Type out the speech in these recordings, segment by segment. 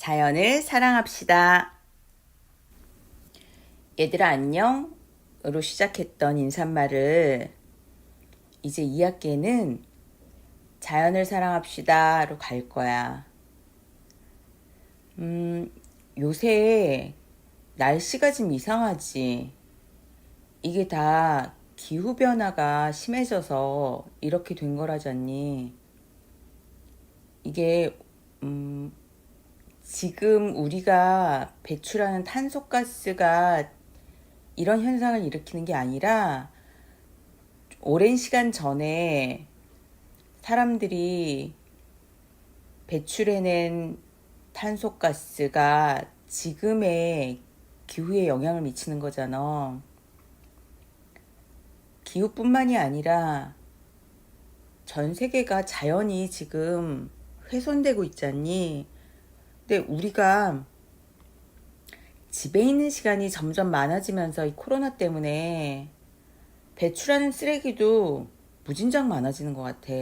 자연을 사랑합시다. 얘들아 안녕? 으로 시작했던 인사말을 이제 2학기에는 자연을 사랑합시다로 갈 거야. 음, 요새 날씨가 좀 이상하지. 이게 다 기후변화가 심해져서 이렇게 된 거라잖니. 이게, 음, 지금 우리가 배출하는 탄소가스가 이런 현상을 일으키는 게 아니라 오랜 시간 전에 사람들이 배출해낸 탄소가스가 지금의 기후에 영향을 미치는 거잖아. 기후뿐만이 아니라 전 세계가 자연이 지금 훼손되고 있잖니. 근데 우리가 집에 있는 시간이 점점 많아지면서 이 코로나 때문에 배출하는 쓰레기도 무진장 많아지는 것 같아.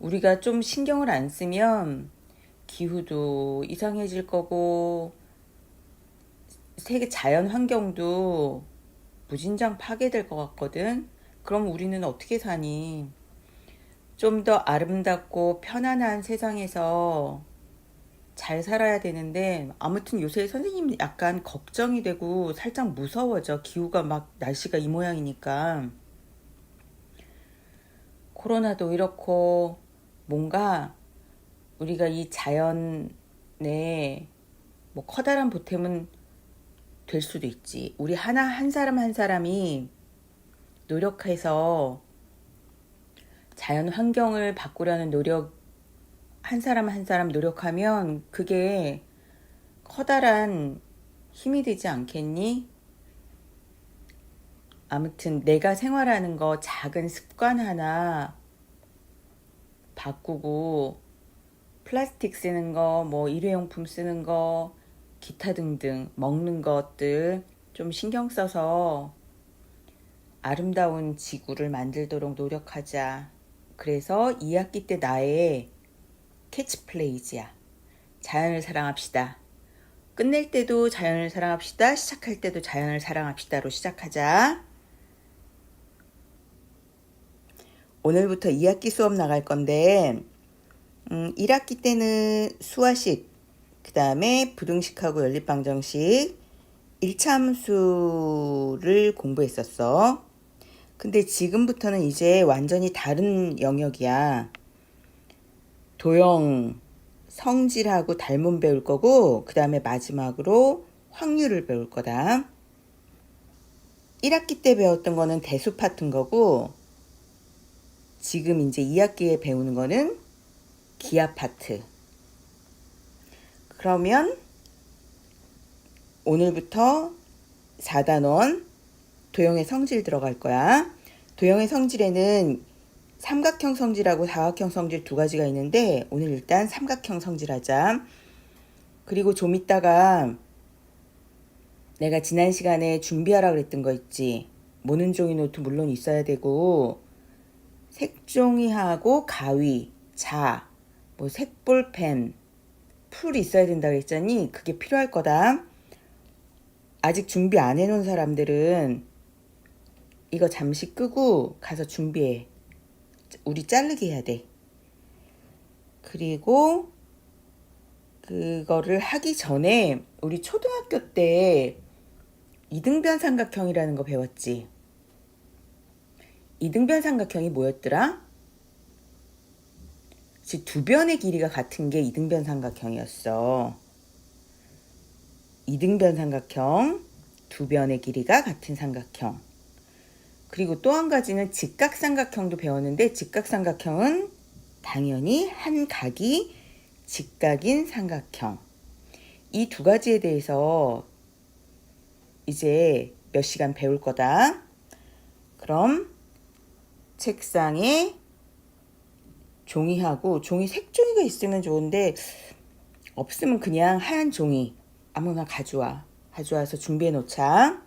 우리가 좀 신경을 안 쓰면 기후도 이상해질 거고 세계 자연 환경도 무진장 파괴될 것 같거든. 그럼 우리는 어떻게 사니? 좀 더 아름답고 편안한 세상에서 잘 살아야 되는데 아무튼 요새 선생님 약간 걱정이 되고 살짝 무서워져. 기후가 막 날씨가 이 모양이니까. 코로나도 이렇고 뭔가 우리가 이 자연에 뭐 커다란 보탬은 될 수도 있지. 우리 하나 한 사람 한 사람이 노력해서 자연 환경을 바꾸려는 노력 한 사람 한 사람 노력하면 그게 커다란 힘이 되지 않겠니? 아무튼 내가 생활하는 거 작은 습관 하나 바꾸고 플라스틱 쓰는 거, 뭐 일회용품 쓰는 거, 기타 등등 먹는 것들 좀 신경 써서 아름다운 지구를 만들도록 노력하자. 그래서 2학기 때 나의 캐치플레이즈야. 자연을 사랑합시다. 끝낼 때도 자연을 사랑합시다. 시작할 때도 자연을 사랑합시다로 시작하자. 오늘부터 2학기 수업 나갈 건데, 음, 1학기 때는 수화식, 그 다음에 부등식하고 연립방정식, 1차 함수를 공부했었어. 근데 지금부터는 이제 완전히 다른 영역이야. 도형, 성질하고 닮음 배울 거고, 그 다음에 마지막으로 확률을 배울 거다. 1학기 때 배웠던 거는 대수 파트인 거고, 지금 이제 2학기에 배우는 거는 기하 파트. 그러면 오늘부터 4단원 도형의 성질 들어갈 거야. 도형의 성질에는 삼각형 성질하고 사각형 성질 두 가지가 있는데 오늘 일단 삼각형 성질 하자. 그리고 좀 이따가 내가 지난 시간에 준비하라 그랬던 거 있지. 모는 종이 노트 물론 있어야 되고 색종이하고 가위, 자, 뭐 색볼펜, 풀 있어야 된다 그랬잖니. 그게 필요할 거다. 아직 준비 안 해놓은 사람들은 이거 잠시 끄고 가서 준비해. 우리 자르기 해야 돼. 그리고 그거를 하기 전에 우리 초등학교 때 이등변 삼각형이라는 거 배웠지. 이등변 삼각형이 뭐였더라? 즉두 변의 길이가 같은 게 이등변 삼각형이었어. 이등변 삼각형, 두 변의 길이가 같은 삼각형. 그리고 또 한 가지는 직각삼각형도 배웠는데 직각삼각형은 당연히 한 각이 직각인 삼각형. 이 두 가지에 대해서 이제 몇 시간 배울 거다. 그럼 책상에 종이하고 종이 색종이가 있으면 좋은데 없으면 그냥 하얀 종이 아무나 가져와. 가져와서 준비해 놓자.